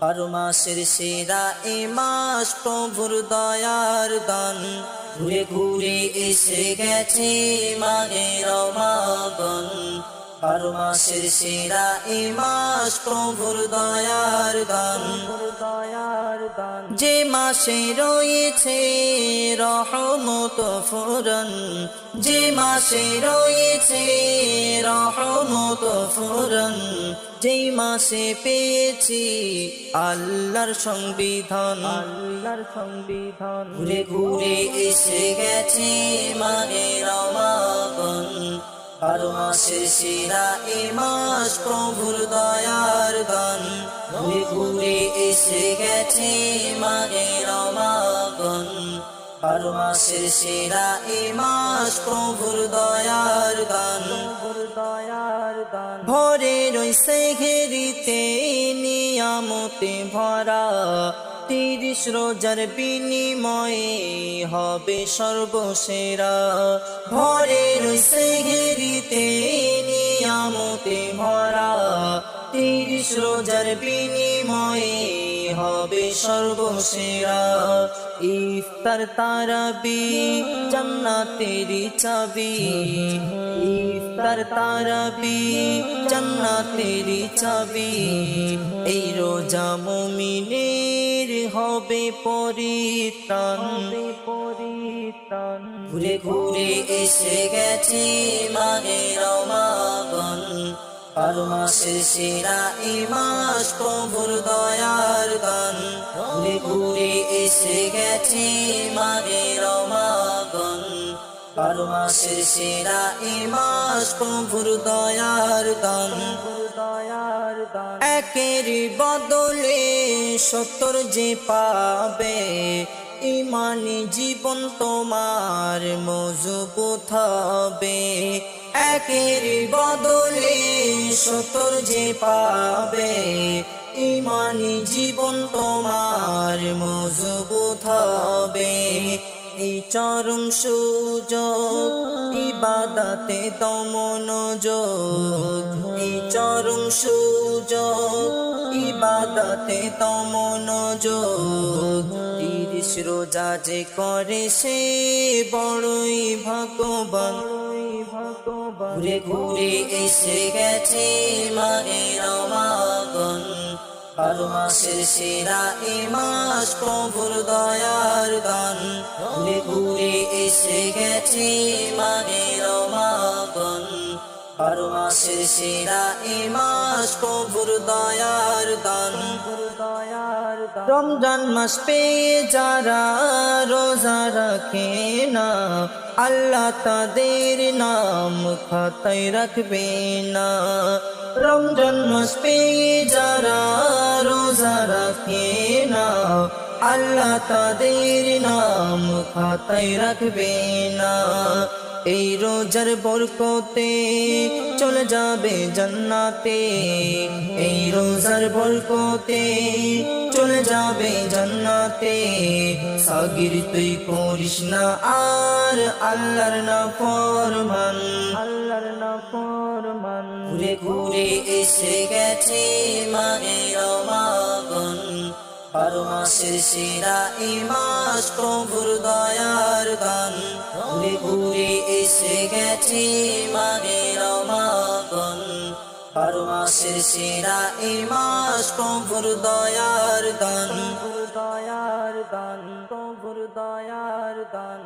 বারো মাসের সেরা এ মাস প্রভুর দয়ার গান। ঘুরে ঘুরে এসে গেছে মাঘে রমাগন বারো মাসের সেরা এ মাস প্রভুর দয়ার গান দয়ার গান। যে মাসে রয়েছে রহমত ফুরন, যে মাসে রয়েছে রহমত ফুরন যেই মাসে পেয়েছি আল্লাহর সংবিধান। আল্লাহর সংবিধান। ঘুরে ঘুরে এসে গেছে মানে রমাগন। বারো মাসে সেরা এ মাস প্রভুর দয়ার গান। ঘুরে ঘুরে এসে গেছে মানে রমাগন। বারো মাসের সেরা এ মাস প্রভুর দয়ার গান ভরে রইছে ঘেরিতে নিয়ামতে ভরা তিরিশ রোজার বিনিময়ে হবে সর্বসেরা ভরে রইছে ঘেরিতে নিয়ামতে ভরা তিরিশ রোজার বিনিময়ে হবে সর্বসেরা। ইফতার তারাবি জান্নাতেরি চাবি। ইফতার তারাবি জান্নাতেরি চাবি। এই রোজা মুমিনের হবে পরিত্রাণ। পরিত্রাণ ঘুরে ঘুরে এসে গেছে মানে রমাগন মাসের সেরা এ মাস প্রভুর দয়ার গান। ঘুরে ঘুরে এসে গেছে মানে রমাগন বারো মাসের সেরা এ মাস প্রভুর দয়ার গান। একের বদলে সত্তর যে পাবে ইমানি জীবন তোমার মজবুত হবে। একের বদলে সত্তর যে পাবে। ইমানি জীবন তোমার মজবুত হবে। এই চরম সুযোগ ইবাদাতে তমনোযোগ এই চরম সুযোগ ইবাদাতে তমনোযোগ রোজা যে করে সে বড়ই ভগবান। ঘুরে ঘুরে এসে গেছে মারে রমাগন বারো মাসের সেরা এ মাস প্রভুর দয়ার গান। ঘুরে ঘুরে এসে গেছে মানে রমাগন বারো মাসের সেরা এ প্রভুর দয়ার গান রমজান মাস পেয়ে যারা রোজা রাখে না, আল্লাহ তাদের নাম খাতায় রাখবে না। রমজান মাস পেয়ে যারা রোজা রাখে না, আল্লাহ তাদের নাম খাতায় রাখবে না। এই রোজার বরকতে চলে যাবে জান্নাতে। এই রোজার বরকতে চলে যাবে জান্নাতে। সাগির তুই করিস না আর আল্লাহর না ফরমান। আল্লাহর না ফরমান। ঘুরে ঘুরে এসে গেছে মানে রমাগন। বারো মাসের সেরা এ মাস প্রভুর দয়ার পেয়েছি মাগের মাগন বারো মাসের সেরা এই মাস কভুর দয়ার দান। দয়ার দান কভুর দয়ার দান।